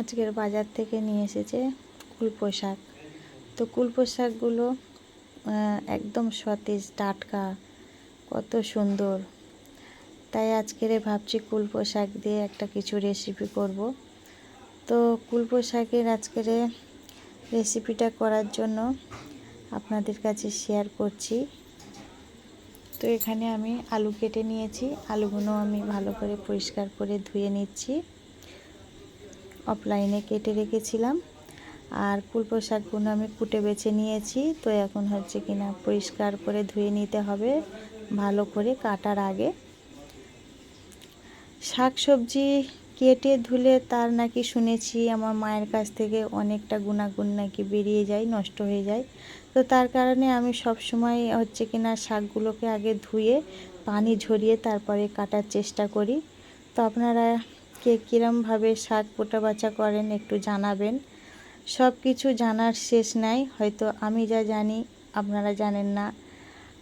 আজকের বাজার থেকে নিয়ে এসেছে কুলপো শাক। তো কুলপো শাকগুলো আহ, একদম সতেজ টাটকা কত সুন্দর। তাই আজকের ভাবছি কুলপো শাক দিয়ে একটা কিছু রেসিপি করব। তো কুলপো শাকের আজকের রেসিপিটা করার জন্য আপনাদের কাছে শেয়ার করছি। তো এখানে আমি আলু কেটে নিয়েছি। আলুগুলো আমি ভালো করে পরিষ্কার করে ধুয়ে নিচ্ছি। অফলাইনে কেটে রেখেছিলাম। আর কুলপো শাকগুলো আমি কুটে বেছে নিয়েছি। তো এখন হচ্ছে কিনা পরিষ্কার করে ধুয়ে নিতে হবে, ভালো করে কাটার আগে। শাক সবজি কেটে ধুলে তার নাকি শুনেছি আমার মায়ের কাছ থেকে অনেকটা গুণাগুণ নাকি বেরিয়ে যায়, নষ্ট হয়ে যায়। তো তার কারণে আমি সব সময় হচ্ছে কিনা শাকগুলোকে আগে ধুয়ে, পানি ঝরিয়ে তারপরে কাটার চেষ্টা করি। তো আপনারা কে কীরমভাবে শাক পোটা বাছা করেন একটু জানাবেন। সব কিছু জানার শেষ নাই, হয়তো আমি যা জানি আপনারা জানেন না।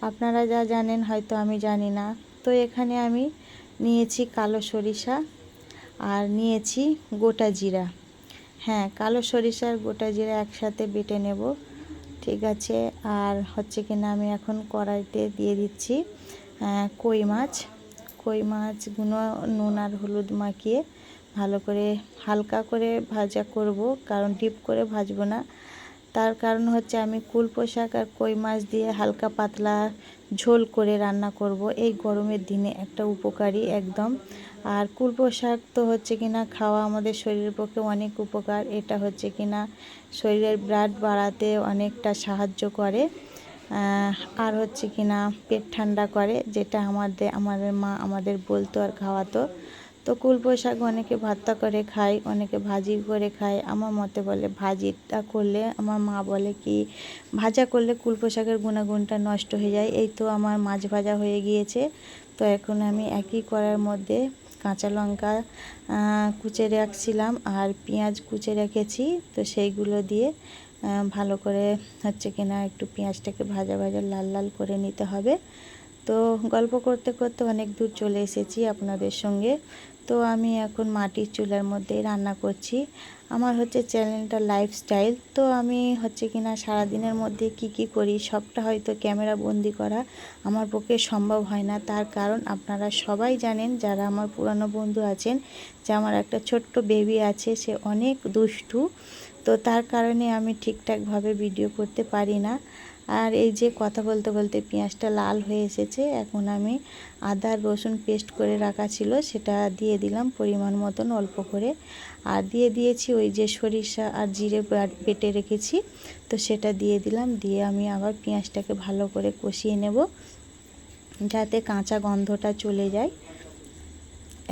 আপনারা যা জানেন হয়তো আমি জানি না। তো এখানে আমি নিয়েছি কালো সরিষা আর নিয়েছি গোটা জিরা। হ্যাঁ কালো সরিষার গোটা জিরা একসাথে বেটে নেব, ঠিক আছে। আর হচ্ছে কিনা আমি এখন কড়াইতে দিয়ে দিচ্ছি কই মাছ। কই মাছগুলো নুন আর হলুদ মাখিয়ে ভালো করে হালকা করে ভাজা করব, কারণ ডিপ করে ভাজবো না। তার কারণ হচ্ছে আমি কুল পোশাক আর কই মাছ দিয়ে হালকা পাতলা ঝোল করে রান্না করব। এই গরমের দিনে একটা উপকারী একদম। আর কুল পোশাক তো হচ্ছে কিনা খাওয়া আমাদের শরীরের পক্ষে অনেক উপকার। এটা হচ্ছে কিনা শরীরের ব্লাড বাড়াতে অনেকটা সাহায্য করে। আর হচ্ছে কিনা পেট ঠান্ডা করে, যেটা আমাদের আমাদের মা আমাদের বলতো আর খাওয়াতো। তো কুলপো শাক অনেকে ভর্তা করে খায়, অনেকে ভাজি করে খায়। আমার মতে বলে ভাজিটা করলে, আমার মা বলে কি, ভাজা করলে কুলপো শাকের গুণাগুণটা নষ্ট হয়ে যায়। এই তো আমার মাছ ভাজা হয়ে গিয়েছে। তো এখন আমি একই করার মধ্যে কাঁচা লঙ্কা কুচে রাখছিলাম আর পেঁয়াজ কুচে রেখেছি। তো সেইগুলো দিয়ে ভালো করে হচ্ছে কিনা একটু পেঁয়াজটাকে ভাজা ভাজা লাল লাল করে নিতে হবে। তো গল্প করতে করতে অনেক দূর চলে এসেছি আপনাদের সঙ্গে। তো আমি এখন মাটির চুলার মধ্যেই রান্না করছি। আমার হচ্ছে চ্যানেলটা লাইফস্টাইল তো আমি হচ্ছে কি কিনা সারাদিনের মধ্যে কি কি করি সবটা হয়তো ক্যামেরা বন্দি করা আমার পক্ষে সম্ভব হয় না। তার কারণ আপনারা সবাই জানেন, যারা আমার পুরানো বন্ধু আছেন, যে আমার একটা ছোট্ট বেবি আছে, সে অনেক দুষ্টু। তো তার কারণে আমি ঠিকঠাকভাবে ভিডিও করতে পারি না। আর এই যে কথা বলতে বলতে পেঁয়াজটা লাল হয়ে এসেছে, এখন আমি আদা, রসুন পেস্ট করে রাখা ছিল, সেটা দিয়ে দিলাম পরিমাণ মতন অল্প করে। আর দিয়ে দিয়েছি ওই যে সরিষা আর জিরে পেটে রেখেছি, তো সেটা দিয়ে দিলাম, দিয়ে আমি আবার পেঁয়াজটাকে ভালো করে কষিয়ে নেব, যাতে কাঁচা গন্ধটা চলে যায়।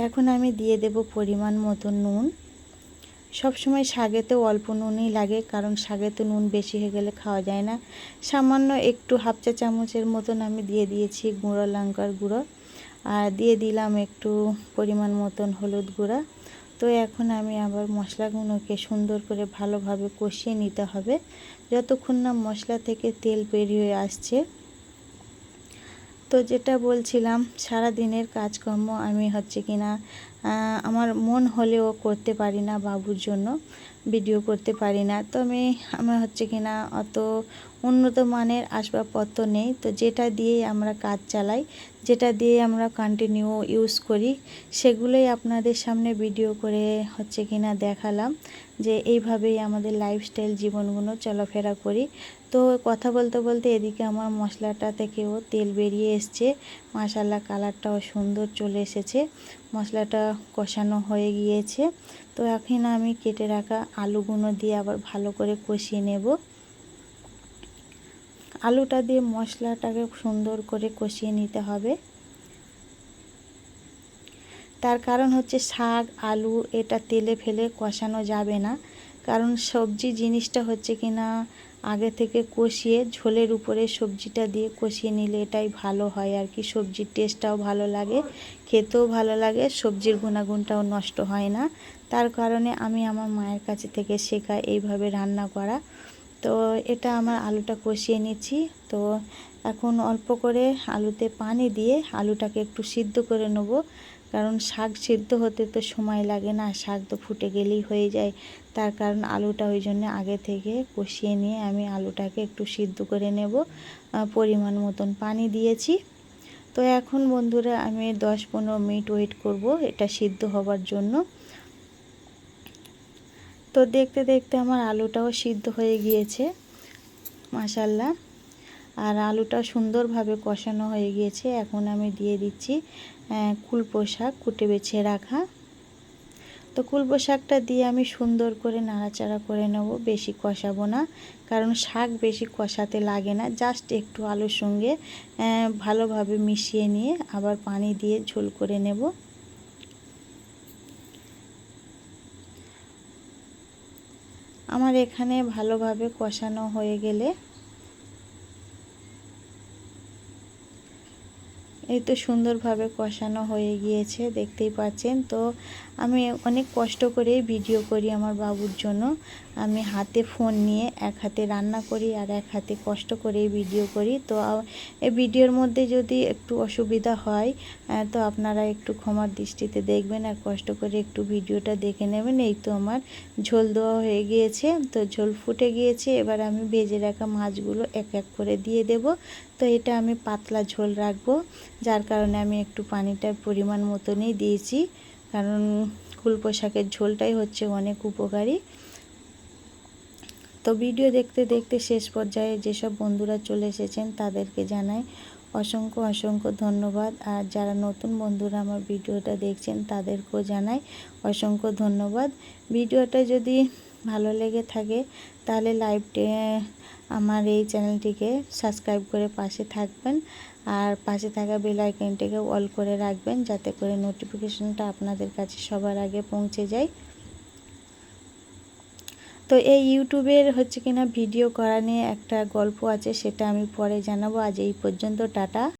এখন আমি দিয়ে দেব পরিমাণ মতো নুন। সব সময় শাকেতেও অল্প নুনই লাগে, কারণ শাকেতে নুন বেশি হয়ে গেলে খাওয়া যায় না। সামান্য একটু হাফ চা চামচের মতন আমি দিয়ে দিয়েছি গুঁড়ো, লঙ্কার গুঁড়ো। আর দিয়ে দিলাম একটু পরিমাণ মতন হলুদ গুঁড়া। তো এখন আমি আবার মশলাগুলোকে সুন্দর করে ভালোভাবে কষিয়ে নিতে হবে। যতক্ষণ না মশলা থেকে তেল বেরিয়ে আসছে। তো যেটা বলছিলাম সারা দিনের কাজকর্ম আমি হচ্ছে কিনা আমার মন হলেও করতে পারি না বাবুর জন্য ভিডিও করতে পারি না। তো আমি আমার হচ্ছে কিনা অত উন্নত মানের আসবাবপত্র নেই। তো যেটা দিয়ে আমরা কাজ চালাই, যেটা দিয়ে আমরা কন্টিনিউ ইউজ করি, সেগুলোই আপনাদের সামনে ভিডিও করে হচ্ছে কি না দেখালাম যে এইভাবেই আমাদের লাইফস্টাইল জীবনগুলো চলাফেরা করি। তো কথা বলতে বলতে এদিকে আমার মশলাটা থেকেও তেল বেরিয়ে এসছে। মাশাল্লাহ কালারটাও সুন্দর চলে এসেছে। মশলাটা কষানো হয়ে গিয়েছে। তো এখন আমি কেটে রাখা আলুগুলো দিয়ে আবার ভালো করে কষিয়ে নেব। আলুটা দিয়ে মশলাটাকে সুন্দর করে কষিয়ে নিতে হবে। তার কারণ হচ্ছে শাক, আলু এটা তেলে ফেলে কষানো যাবে না। কারণ সবজি জিনিসটা হচ্ছে কি না, আগে থেকে কষিয়ে ঝোলের উপরে সবজিটা দিয়ে কষিয়ে নিলে এটাই ভালো হয় আর কি। সবজির টেস্টটাও ভালো লাগে, খেতেও ভালো লাগে, সবজির গুণাগুণটাও নষ্ট হয় না। তার কারণে আমি আমার মায়ের কাছে থেকে শেখা এইভাবে রান্না করা। তো এটা আমার আলুটা কষিয়ে নিচ্ছি। তো এখন অল্প করে আলুতে পানি দিয়ে আলুটাকে একটু সিদ্ধ করে নেব। কারণ শাক সিদ্ধ হতে তো সময় লাগে না, শাক তো ফুটে গেলেই হয়ে যায়। তার কারণ আলুটা ওই জন্য আগে থেকে কষিয়ে নিয়ে আমি আলুটাকে একটু সিদ্ধ করে নেব। পরিমাণ মতন পানি দিয়েছি। তো এখন বন্ধুরা আমি দশ পনেরো মিনিট ওয়েট করব এটা সিদ্ধ হবার জন্য। তো দেখতে দেখতে আমার আলুটাও সিদ্ধ হয়ে গিয়েছে মাসাল্লাহ আর আলুটা সুন্দরভাবে কষানো হয়ে গিয়েছে। এখন আমি দিয়ে দিচ্ছি কুলপো শাক কুটে বেছে রাখা। তো কুলপো শাকটা দিয়ে আমি সুন্দর করে নাড়াচাড়া করে নেব, বেশি কষাবো না, কারণ শাক বেশি কষাতে লাগে না, জাস্ট একটু আলুর সঙ্গে ভালোভাবে মিশিয়ে নিয়ে আবার পানি দিয়ে ঝোল করে নেব। আমার এখানে ভালোভাবে কষানো হয়ে গেলে এই তো সুন্দরভাবে কষানো হয়ে গিয়েছে, দেখতেই পাচ্ছেন। তো আমি অনেক কষ্ট করে ভিডিও করি আমার বাবুর জন্য। আমি হাতে ফোন নিয়ে এক হাতে রান্না করি আর এক হাতে কষ্ট করে ভিডিও করি। তো এই ভিডিওর মধ্যে যদি একটু অসুবিধা হয় তো আপনারা একটু ক্ষমার দৃষ্টিতে দেখবেন আর কষ্ট করে একটু ভিডিওটা দেখে নেবেন। এই তো আমার ঝোল দেওয়া হয়ে গিয়েছে। তো ঝোল ফুটে গিয়েছে। এবার আমি ভেজে রাখা মাছগুলো এক এক করে দিয়ে দেব। তো এটা আমি পাতলা ঝোল রাখব, যার কারণে আমি একটু পানিটার পরিমাণ মতনই দিয়েছি, কারণ কুলপো পোশাকের ঝোলটাই হচ্ছে অনেক উপকারী। তো ভিডিও দেখতে দেখতে শেষ পর্যায়ে যেসব বন্ধুরা চলে এসেছেন তাদেরকে জানাই অসংখ্য অসংখ্য ধন্যবাদ, আর যারা নতুন বন্ধুরা আমার ভিডিওটা দেখছেন তাদেরকেও জানাই অসংখ্য ধন্যবাদ। ভিডিওটা যদি ভালো লেগে থাকে, তাহলে লাইভটি আমার এই চ্যানেলটিকে সাবস্ক্রাইব করে পাশে থাকবেন আর পাশে থাকা বেল আইকনটিকে অল করে রাখবেন যাতে করে নোটিফিকেশনটা আপনাদের কাছে সবার আগে পৌঁছে যায়। তো এই ইউটিউবের হচ্ছে কিনা ভিডিও করা নিয়ে একটা গল্প আছে, সেটা আমি পরে জানাব। আজ এই পর্যন্ত, টাটা।